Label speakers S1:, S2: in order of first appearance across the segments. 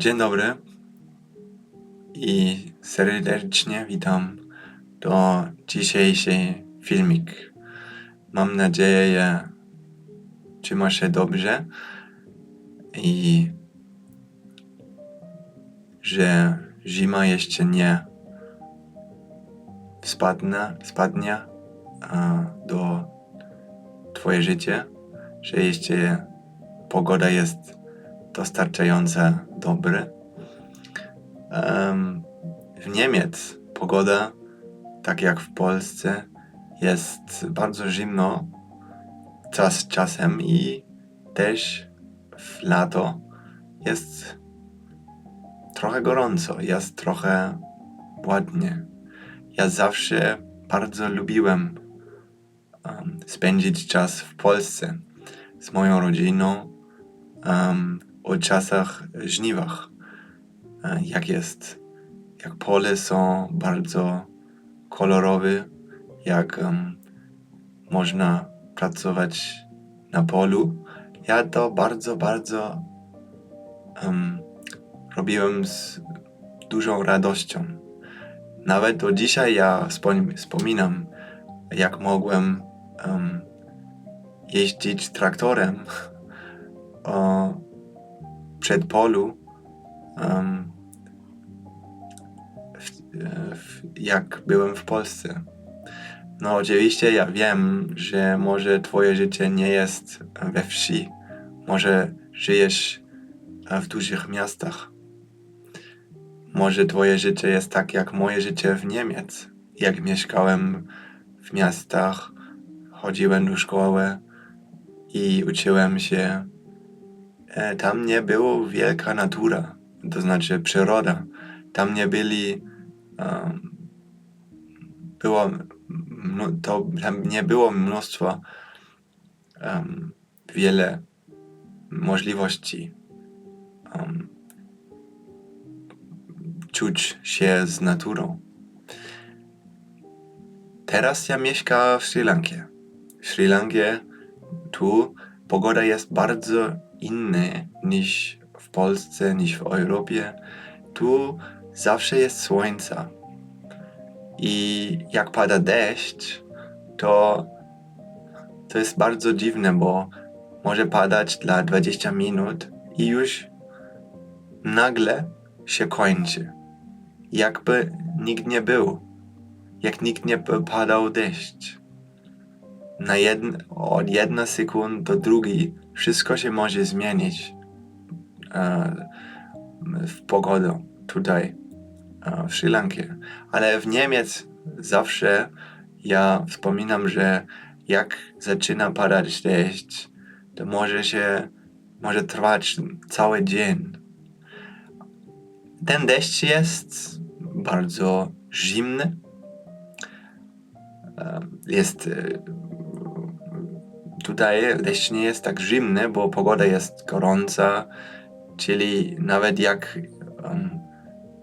S1: Dzień dobry i serdecznie witam do dzisiejszy filmik. Mam nadzieję, trzyma się dobrze i że zima jeszcze nie spadnie, spadnie do twoje życie, że jeszcze pogoda jest dostarczająca dobra. Em, w Niemiec pogoda, tak jak w Polsce, jest bardzo zimno czas czasem i też w lato jest trochę gorąco, jest trochę ładnie. Ja zawsze bardzo lubiłem um, spędzić czas w Polsce z moją rodziną um, o czasach żniwach. E, Jak jest, jak pole są bardzo kolorowe, jak um, można pracować na polu. Ja to bardzo, bardzo um, robiłem z dużą radością. Nawet do dzisiaj ja wspom- wspominam, jak mogłem um, jeździć traktorem o przedpolu, um, w, w, jak byłem w Polsce. No, oczywiście ja wiem, że może Twoje życie nie jest we wsi, może żyjesz w dużych miastach. Może Twoje życie jest tak jak moje życie w Niemiec. Jak mieszkałem w miastach, chodziłem do szkoły i uczyłem się E, tam nie było wielka natura, to znaczy przyroda. Tam nie byli, um, było, to, tam nie było mnóstwo um, wiele możliwości um, czuć się z naturą. Teraz ja mieszkam w Sri Lankie. W Sri Lankie tu pogoda jest bardzo inny niż w Polsce, niż w Europie. Tu zawsze jest słońce. I jak pada deszcz, to to jest bardzo dziwne, bo może padać dla 20 minut i już nagle się kończy. Jakby nikt nie był. Jak nikt nie padał deszcz. Na jedn, od jedna sekund do drugiej wszystko się może zmienić e, w pogodę tutaj e, w Sri Lankie. Ale w Niemiec zawsze ja wspominam, że jak zaczyna padać deszcz, to może się może trwać cały dzień. Ten deszcz jest bardzo zimny. E, Jest tutaj deszcz nie jest tak zimny, bo pogoda jest gorąca, czyli nawet jak um,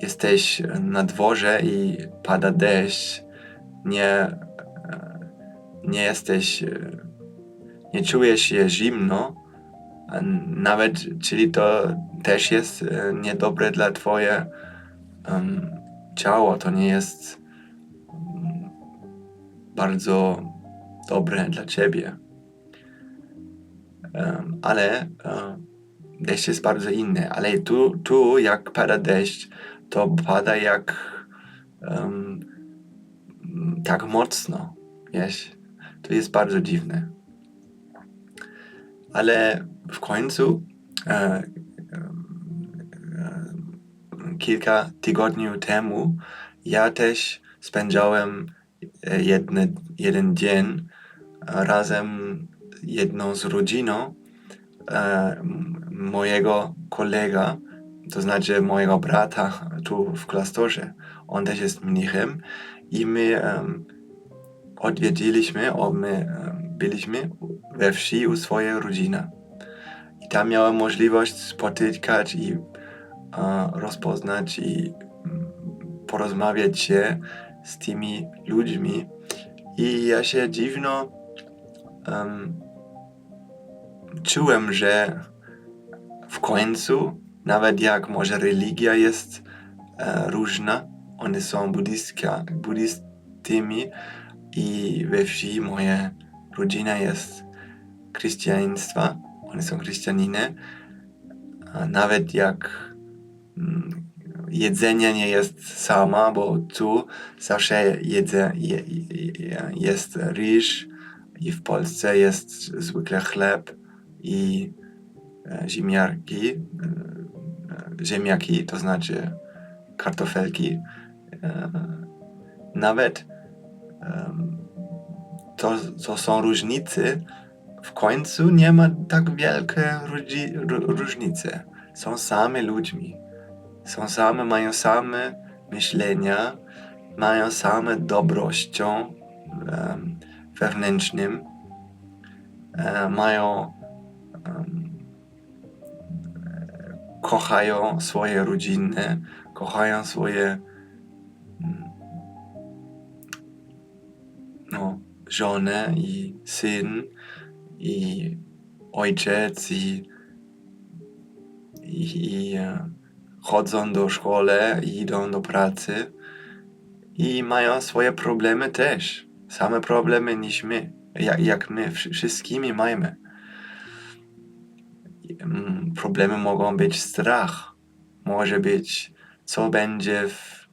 S1: jesteś na dworze i pada deszcz, nie, e, nie jesteś, e, nie czujesz się zimno, nawet, czyli to też jest e, niedobre dla twoje um, ciało, to nie jest um, bardzo dobre dla ciebie. Ale deszcz jest bardzo inny. Ale tu, tu jak pada deszcz, to pada jak um, tak mocno, wiesz? To jest bardzo dziwne. Ale w końcu e, e, kilka tygodni temu ja też spędzałem e, jedne, jeden dzień razem jedną z rodziną e, mojego kolega, to znaczy mojego brata tu w klasztorze. On też jest mnichem i my um, odwiedziliśmy, my um, byliśmy we wsi u swojej rodziny. I tam miałem możliwość spotykać i uh, rozpoznać i porozmawiać się z tymi ludźmi. I ja się dziwno um, czułem, że w końcu nawet jak może religia jest e, różna, one są buddhistka, buddhistami i we wsi moja rodzina jest chrześcijaństwa, one są chrześcijaniny, nawet jak mm, jedzenie nie jest sama, bo tu zawsze jedze, je, je, jest ryż i w Polsce jest zwykle chleb i e, ziemniaki, e, ziemniaki, to znaczy kartofelki. E, nawet to, to są różnice, w końcu nie ma tak wielkie różni- ró- różnice. Są same ludźmi. Są same, mają same myślenia, mają same dobrością em, wewnętrznym, mają kochają swoje rodziny, kochają swoje mm, no, żonę i syn i ojciec i, i, i e, chodzą do szkoły idą do pracy i mają swoje problemy też. Same problemy niż my, jak, jak my, wszy- wszystkimi mamy. Mm, Problemy mogą być strach, może być co będzie w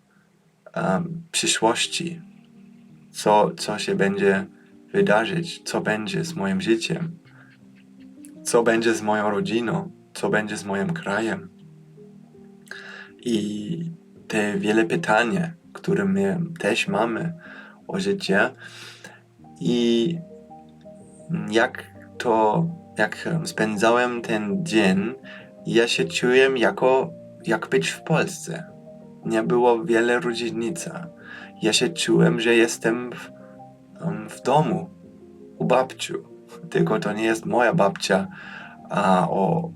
S1: em, przyszłości, co, co się będzie wydarzyć, co będzie z moim życiem, co będzie z moją rodziną, co będzie z moim krajem. I te wiele pytań, które my też mamy o życie i jak to, jak spędzałem ten dzień, ja się czułem jako, jak być w Polsce. Nie było wiele różnicy. Ja się czułem, że jestem w, w domu, u babciu. Tylko to nie jest moja babcia a, o,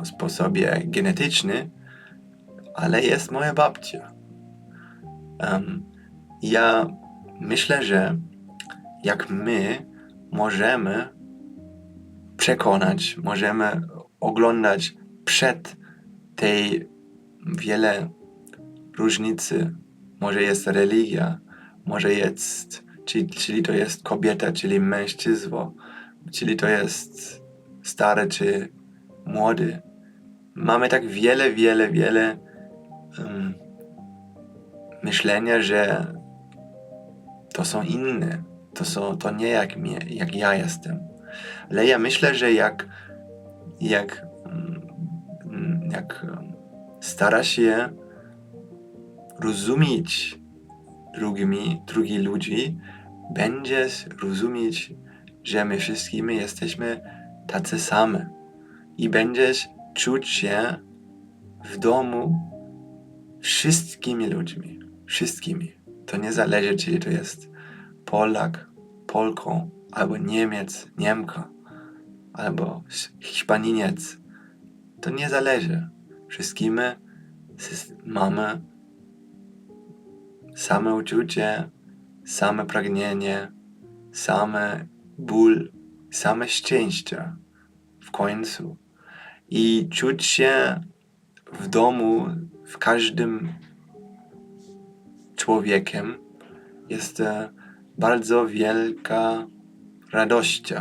S1: o sposobie genetycznym, ale jest moja babcia. Em, ja myślę, że jak my możemy przekonać, możemy oglądać przed tej wiele różnicy. Może jest religia, może jest, czyli, czyli to jest kobieta, czyli mężczyzna, czyli to jest stary czy młody. Mamy tak wiele, wiele, wiele um, myślenia, że to są inne. To, są, to nie jak, mnie, jak ja jestem. Ale ja myślę, że jak, jak, mm, jak stara się rozumieć drugimi, drugich ludzi, będziesz rozumieć, że my wszystkimi jesteśmy tacy sami. I będziesz czuć się w domu wszystkimi ludźmi. Wszystkimi. To nie zależy, czy to jest Polak, Polką, albo Niemiec, Niemka, albo Hiszpaniniec. To nie zależy. Wszystkimi sys- mamy same uczucie, same pragnienie, same ból, same szczęście w końcu. I czuć się w domu w każdym człowiekiem jest e, bardzo wielka radość,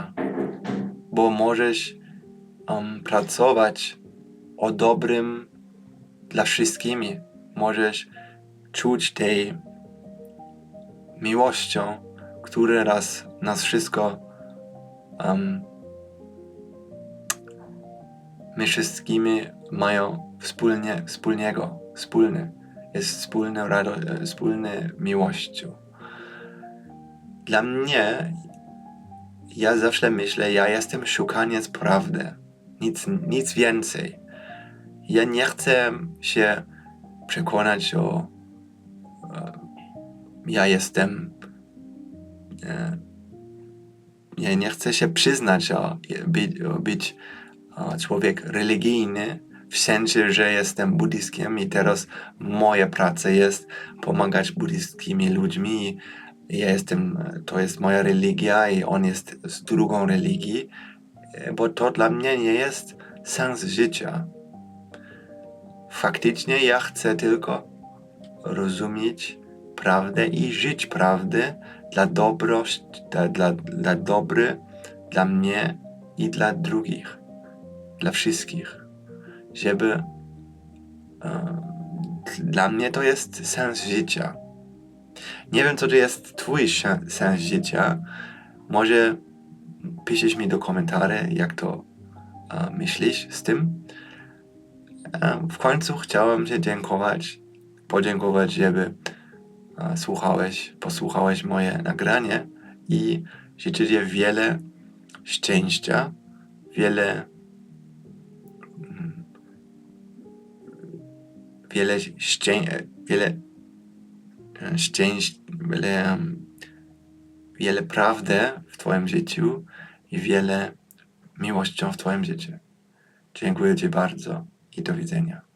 S1: bo możesz um, pracować o dobrym dla wszystkimi. Możesz czuć tej miłością, która raz nas wszystko um, my wszystkimi mają wspólnie, wspólnego, wspólny, jest wspólny, rado, e, wspólny miłością. Dla mnie, ja zawsze myślę, ja jestem szukaniec prawdy, nic, nic więcej. Ja nie chcę się przekonać o e, ja jestem e, ja nie chcę się przyznać o, być, o być człowiek religijny w sensie, że jestem buddhistkiem i teraz moja praca jest pomagać buddhistskimi ludźmi. Ja jestem, to jest moja religia i on jest z drugą religii, e, bo to dla mnie nie jest sens życia. faktycznie ja chcę tylko rozumieć prawdę i żyć prawdę dla dobro, dla, dla, dla dobry, dla mnie i dla drugich, dla wszystkich. Żeby e, dla mnie to jest sens życia. Nie wiem, co to jest twój sens życia. Może piszesz mi do komentarzy, jak to e, myślisz z tym. E, w końcu chciałem Ci dziękować, podziękować, żeby e, słuchałeś, posłuchałeś moje nagranie i życzę Ci wiele szczęścia, wiele mm, wiele szczę, wiele e, em, wiele prawdy w Twoim życiu i wiele miłością w Twoim życiu. Dziękuję Ci bardzo i do widzenia.